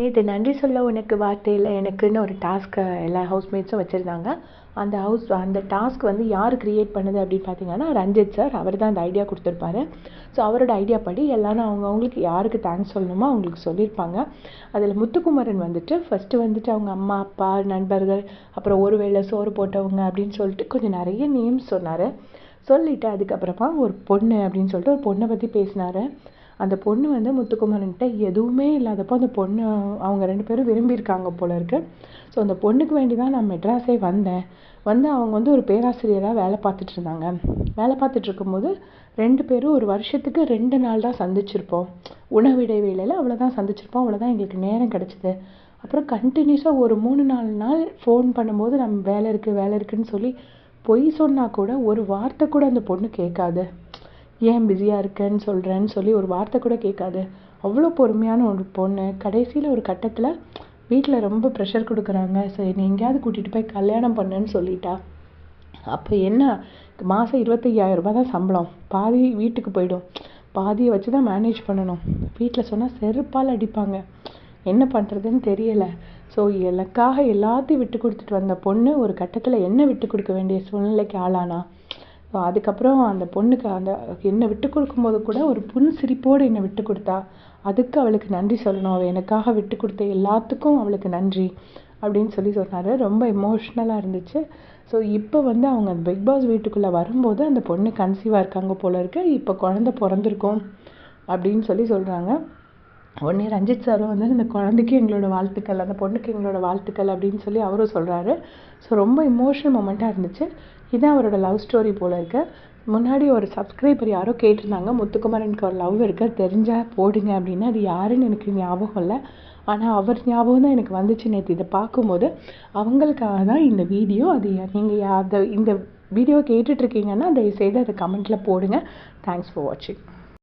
நேற்று நன்றி சொல்ல உனக்கு வார்த்தையில் எனக்குன்னு ஒரு டாஸ்க்கை எல்லா ஹவுஸ்மேட்ஸும் வச்சுருந்தாங்க. அந்த ஹவுஸ் அந்த டாஸ்க் வந்து யார் க்ரியேட் பண்ணுது அப்படின்னு பார்த்தீங்கன்னா ரஞ்சித் சார் அவர் தான் அந்த ஐடியா கொடுத்துருப்பாரு. ஸோ அவரோட ஐடியா படி எல்லாரும் அவங்க அவங்களுக்கு யாருக்கு தேங்க்ஸ் சொல்லணுமோ அவங்களுக்கு சொல்லியிருப்பாங்க. அதில் முத்துக்குமரன் வந்துட்டு ஃபஸ்ட்டு வந்துட்டு அவங்க அம்மா அப்பா நண்பர்கள் அப்புறம் ஒரு வேளை சோறு போட்டவங்க அப்படின்னு சொல்லிட்டு கொஞ்சம் நிறைய நேம்ஸ் சொன்னார். சொல்லிவிட்டு அதுக்கப்புறமா ஒரு பொண்ணு அப்படின்னு சொல்லிட்டு ஒரு பொண்ணை பற்றி பேசினார். அந்த பொண்ணு வந்து முத்துக்குமரன்கிட்ட எதுவுமே இல்லாதப்போ அந்த பொண்ணு அவங்க ரெண்டு பேரும் விரும்பியிருக்காங்க போல இருக்கு. ஸோ அந்த பொண்ணுக்கு வேண்டி தான் நான் மெட்ராஸே வந்தேன். வந்து அவங்க வந்து ஒரு பேராசிரியராக வேலை பார்த்துட்டு இருந்தாங்க. வேலை பார்த்துட்டு இருக்கும்போது ரெண்டு பேரும் ஒரு வருஷத்துக்கு ரெண்டு நாள் தான் சந்திச்சிருப்போம். உணவு இடைவேளையில் அவ்வளோதான் சந்திச்சிருப்போம். அவ்வளோதான் எங்களுக்கு நேரம் கிடச்சிது. அப்புறம் கண்டினியூஸாக ஒரு மூணு நாலு நாள் ஃபோன் பண்ணும்போது நம்ம வேலை இருக்குது வேலை இருக்குதுன்னு சொல்லி பொய் சொன்னால் கூட ஒரு வார்த்தை கூட அந்த பொண்ணு கேட்காது. ஏன் பிஸியாக இருக்கேன்னு சொல்கிறேன்னு சொல்லி ஒரு வார்த்தை கூட கேட்காது. அவ்வளோ பொறுமையான ஒரு பொண்ணு. கடைசியில் ஒரு கட்டத்தில் வீட்டில் ரொம்ப ப்ரெஷர் கொடுக்குறாங்க. சரி நீ எங்கேயாவது கூட்டிகிட்டு போய் கல்யாணம் பண்ணுன்னு சொல்லிட்டா. அப்போ என்ன? மாதம் இருபத்தையாயிரம் ரூபாய் தான் சம்பளம். பாதி வீட்டுக்கு போயிடும். பாதியை வச்சு தான் மேனேஜ் பண்ணணும். வீட்டில் சொன்னால் செருப்பால் அடிப்பாங்க. என்ன பண்ணுறதுன்னு தெரியலை. ஸோ எனக்காக எல்லாத்தையும் விட்டு கொடுத்துட்டு வந்த பொண்ணு ஒரு கட்டத்தில் என்ன விட்டு கொடுக்க வேண்டிய சூழ்நிலைக்கு ஆளானா? ஸோ அதுக்கப்புறம் அந்த பொண்ணுக்கு அந்த என்னை விட்டு கொடுக்கும்போது கூட ஒரு புன் சிரிப்போடு என்னை விட்டு கொடுத்தா. அதுக்கு அவளுக்கு நன்றி சொல்லணும். அவள் எனக்காக விட்டு கொடுத்த எல்லாத்துக்கும் அவளுக்கு நன்றி அப்படின்னு சொல்லி சொன்னார். ரொம்ப எமோஷ்னலாக இருந்துச்சு. ஸோ இப்போ வந்து அவங்க அந்த பிக் பாஸ் வீட்டுக்குள்ளே வரும்போது அந்த பொண்ணு கன்சீவாக இருக்காங்க போல இருக்கு. இப்போ குழந்த பிறந்திருக்கும் அப்படின்னு சொல்லி சொல்கிறாங்க உடனே ரஞ்சித் சாரும் வந்து இந்த குழந்தைக்கு எங்களோட வாழ்த்துக்கள் அந்த பொண்ணுக்கு எங்களோட வாழ்த்துக்கள் அப்படின்னு சொல்லி அவரும் சொல்கிறாரு ஸோ ரொம்ப இமோஷனல் மொமெண்ட்டாக இருந்துச்சு. இதுதான் அவரோட லவ் ஸ்டோரி போல் இருக்கு. முன்னாடி ஒரு சப்ஸ்கிரைபர் யாரோ கேட்டிருந்தாங்க முத்துக்குமாரனுக்கு ஒரு லவ் இருக்கு தெரிஞ்சால் போடுங்க அப்படின்னு. அது யாருன்னு எனக்கு ஞாபகம் இல்லை. ஆனால் அவர் ஞாபகம் தான் எனக்கு வந்துச்சு நேற்று இதை பார்க்கும்போது அவங்களுக்காக தான் இந்த வீடியோ அது நீங்கள் அதை இந்த வீடியோ கேட்டுட்ருக்கீங்கன்னா தயவுசெய்து அதை கமெண்ட்டில் போடுங்க. தேங்க்ஸ் ஃபார் வாட்சிங்